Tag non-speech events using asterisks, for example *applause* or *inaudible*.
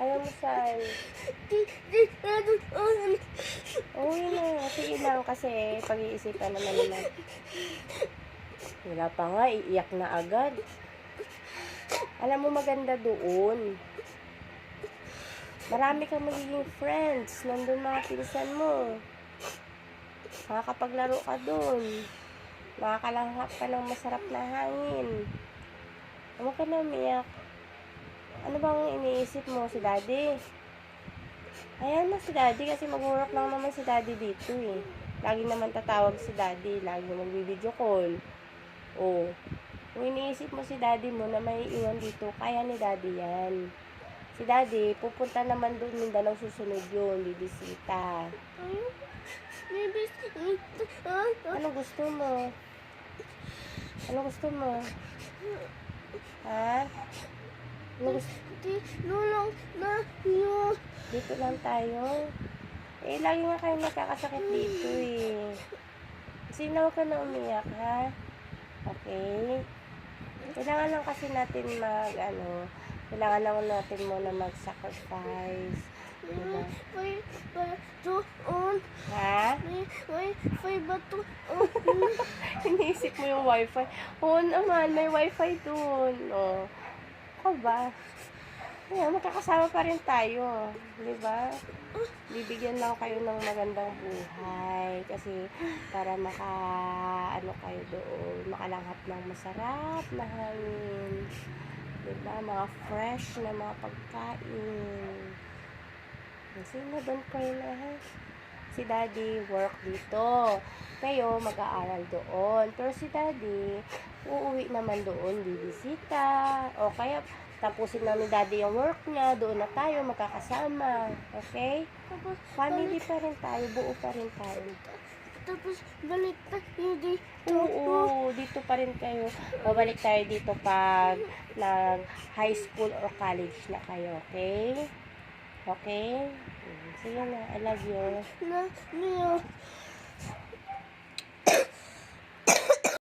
Ayaw mo saan? Uwi na. Sige lang kasi pag-iisipan naman naman. Wala pa nga, iiyak na agad. Alam mo maganda doon. Marami kang magiging friends. Nandun mga pinsan mo. Makakapaglaro ka doon. Makakalanghap ka ng masarap na hangin. Huwag ka na umiyak. Ano bang iniisip mo si daddy? Ayan na si daddy kasi mag-work lang naman si daddy dito eh. Lagi naman tatawag si daddy. Lagi mag-video call. Oh. Kung iniisip mo si daddy mo na may iwan dito, kaya ni daddy yan. Si daddy, pupunta naman doon Mindanao susunod yun, bibisita. Ano gusto mo? Ano gusto mo? Ha? Ano gusto? Dito lang tayo. Eh, lagi nga kayo nagkakasakit dito eh. Kasi na huwag ka na umiyak, ha? Okay? Kailangan lang kasi natin mag, ano, kailangan lang natin muna mag-sacrifice. Diba? Ha? *laughs* Iniisip mo yung wifi. Oo naman, may wifi dun. O. Ako ba? Ayan, magkakasama pa rin tayo. Di ba? Bibigyan lang kayo ng magandang buhay. Kasi para maka, ano kayo doon, makalanghap ng masarap na hangin. Di ba? Mga fresh na mga pagkain. Kasi na doon kayo lahat. Si daddy work dito. Kayo mag-aaral doon. Pero si daddy, uuwi naman doon, bibisita. O kaya tapusin na ni daddy yung work niya, doon na tayo magkakasama. Okay? Family pa rin tayo, buo pa rin tayo. Tapos balik tayo dito. Oo, dito pa rin kayo. Babalik tayo dito pag nag high school or college na kayo, okay? Okay? Mm, Sige na, I love you. Na, niyo.